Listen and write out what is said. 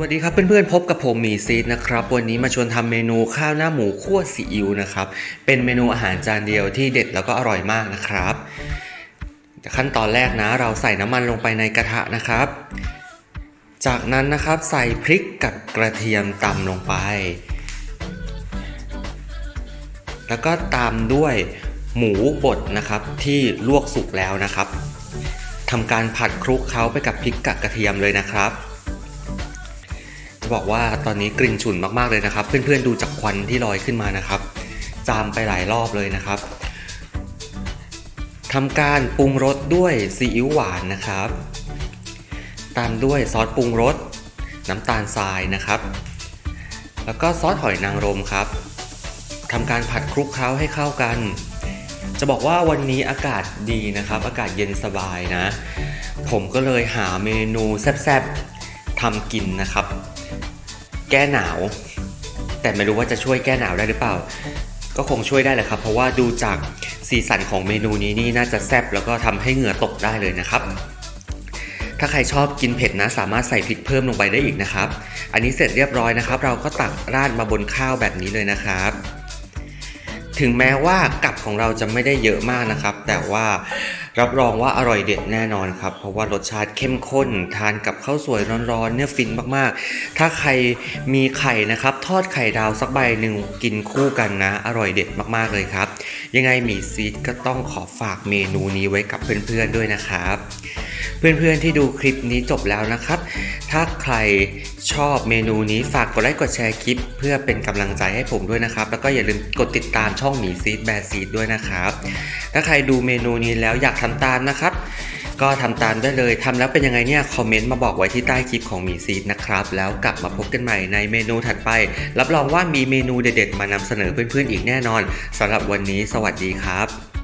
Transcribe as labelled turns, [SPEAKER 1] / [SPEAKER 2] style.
[SPEAKER 1] สวัสดีครับเพื่อนๆพบกับผมหมีซีดนะครับวันนี้มาชวนทำเมนูข้าวหน้าหมูคั่วซีอิ๊วนะครับเป็นเมนูอาหารจานเดียวที่เด็ดแล้วก็อร่อยมากนะครับขั้นตอนแรกนะเราใส่น้ำมันลงไปในกระทะนะครับ จากนั้นนะครับใส่พริกกับกระเทียมตำลงไป แล้วก็ตามด้วยหมูบดนะครับที่ลวกสุกแล้วนะครับทำการผัดคลุกเคล้าไปกับพริกกับกระเทียมเลยนะครับ จะบอกว่าตอนนี้กลิ่นฉุนมากๆเลยนะครับ เพื่อนๆดูจากควันที่ลอยขึ้นมานะครับ จามไปหลายรอบเลยนะครับทำการปรุงรสด้วยซีอิ๊วหวานนะครับ ตามด้วยซอสปรุงรสน้ำตาลทรายนะครับ แล้วก็ซอสหอยนางรมครับทำการผัดคลุกเคล้าให้เข้ากัน จะบอกว่าวันนี้อากาศดีนะครับ อากาศเย็นสบายนะ ผมก็เลยหาเมนูแซ่บๆทำกินนะครับ แก้หนาว แต่ไม่รู้ว่าจะช่วยแก้หนาวได้หรือเปล่า ก็คงช่วยได้แหละครับ เพราะว่าดูจากสีสันของเมนูนี้นี่น่าจะแซ่บแล้วก็ทำให้เหงื่อตกได้เลยนะครับ ถ้าใครชอบกินเผ็ดนะ สามารถใส่พริกเพิ่มลงไปได้อีกนะครับ อันนี้เสร็จเรียบร้อยนะครับ เราก็ตักราดมาบนข้าวแบบนี้เลยนะครับ ถึงแม้ว่ากับของเราจะไม่ได้เยอะมากนะครับ แต่ว่ารับรองว่าอร่อยเด็ดแน่นอนครับ เพราะว่ารสชาติเข้มข้น ทานกับข้าวสวยร้อนๆเนี่ยฟินมากๆ ถ้าใครมีไข่นะครับ ทอดไข่ดาวสักใบหนึ่งกินคู่กันนะ อร่อยเด็ดมากๆเลยครับ ยังไงหมีซีดก็ต้องขอฝากเมนูนี้ไว้กับเพื่อนๆด้วยนะครับ เพื่อนๆที่ดูคลิปนี้จบแล้วนะครับ ถ้าใครชอบเมนูนี้ฝากกดไลค์กดแชร์คลิป เพื่อเป็นกำลังใจให้ผมด้วยนะครับ แล้วก็อย่าลืมกดติดตามช่องหมีซีดแบร์ซีดด้วยนะครับ ถ้าใครดูเมนูนี้แล้วอยากทำตามนะครับ ก็ทำตามได้เลยทำแล้วเป็นยังไงเนี่ยคอมเมนต์มาบอกไว้ที่ใต้คลิปของหมีซีดนะครับ แล้วกลับมาพบกันใหม่ในเมนูถัดไป รับรองว่ามีเมนูเด็ดๆ มานำเสนอเพื่อนๆอีกแน่นอนสำหรับวันนี้ สวัสดีครับ